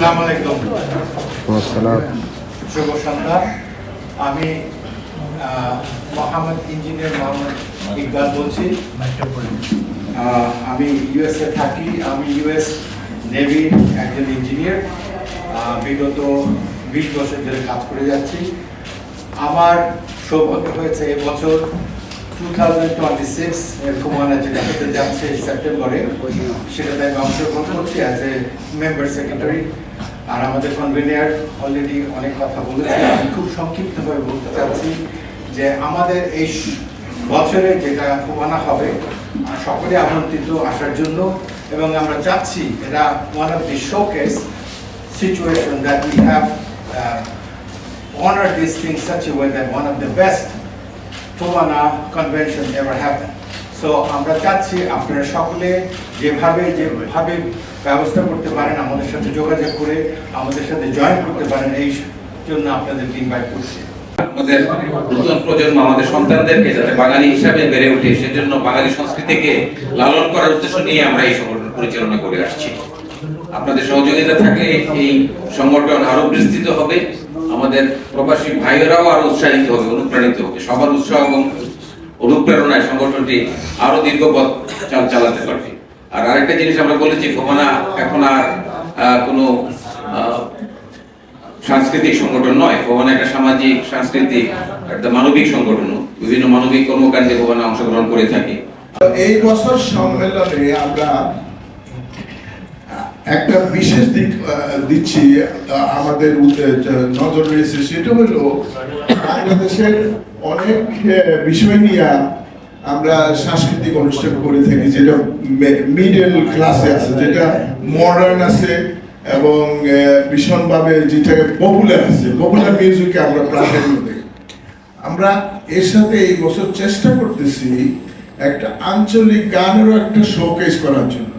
আসসালামু আলাইকুম। আসসালাম শুভ সন্ধ্যা। আমি মোহাম্মদ ইঞ্জিনিয়ার মোহাম্মদ ইকবাল বলছি। আমি ইউএসএ থাকি। আমি ইউএস নেভির একজন ইঞ্জিনিয়ার বিগত বিশ বছর ধরে কাজ করে যাচ্ছি। আমার সৌভাগ্য হয়েছে এবছর টু থাউজেন্ড টোয়েন্টি সিক্স কুমানা যেটা হতে যাচ্ছে সেপ্টেম্বরে। সেটাতে আমি অংশগ্রহণ করছি অ্যাজ এ মেম্বার সেক্রেটারি আর আমাদের কনভেনিয়ার অলরেডি অনেক কথা বলেছে আমি খুব সংক্ষিপ্তভাবে বলতে চাচ্ছি যে আমাদের এই বছরে যেটা কুমানা হবে সকলে আমন্ত্রিত আসার জন্য এবং আমরা চাচ্ছি এটা one of the showcase situation that we have honored these things such a way that one of the best Fumana convention ever. So, আমরা চাচ্ছি আপনারা সকলে যেভাবে যেভাবে ব্যবস্থা করতে পারেন, আমাদের সাথে যোগাযোগ করে আমাদের সাথে জয়েন করতে পারেন, এই জন্য ইনভাইট করছি। আমাদের নতুন প্রজন্ম, আমাদের সন্তানদেরকে যাতে বাঙালি হিসাবে বেড়ে সেজন্য বাঙালি সংস্কৃতিকে লালন করার উদ্দেশ্য নিয়ে আমরা এই সংগঠন পরিচালনা করে আসছি। আপনাদের সহযোগিতা থাকলে এই সংগঠন আরও বিস্তৃত হবে। আমাদের প্রবাসী ভাইয়েরাও আরও উৎসাহিত হবে, অনুপ্রাণিত হবে। সবার উৎসাহ এবং অনুপ্রেরণায় সংগঠনটি আরও দীর্ঘ পথ চাল চালাতে পারবে। আর আরেকটা জিনিস আমরা বলেছি ঘুমানা এখন আর কোনো সাংস্কৃতিক সংগঠন নয়। ভবনা একটা সামাজিক, সাংস্কৃতিক, একটা মানবিক সংগঠন। বিভিন্ন মানবিক কর্মকাণ্ডে ভবনা অংশগ্রহণ করে থাকে। এই বছর সম্মেলনে আমরা একটা বিশেষ দিক দিচ্ছি আমাদের নজর রয়েছে, সেটা হলো বাংলাদেশের অনেক বিষয় নিয়ে আমরা সাংস্কৃতিক অনুষ্ঠান করে থাকি, যেটা মিডল ক্লাসে আছে, যেটা মডার্ন আছে এবং ভীষণভাবে যেটা পপুলার আছে। পপুলার মিউজিকে আমরা প্রাধান্য দিই। আমরা এর সাথে এই বছর চেষ্টা করতেছি একটা আঞ্চলিক গানেরও একটা শোকেস করার জন্য।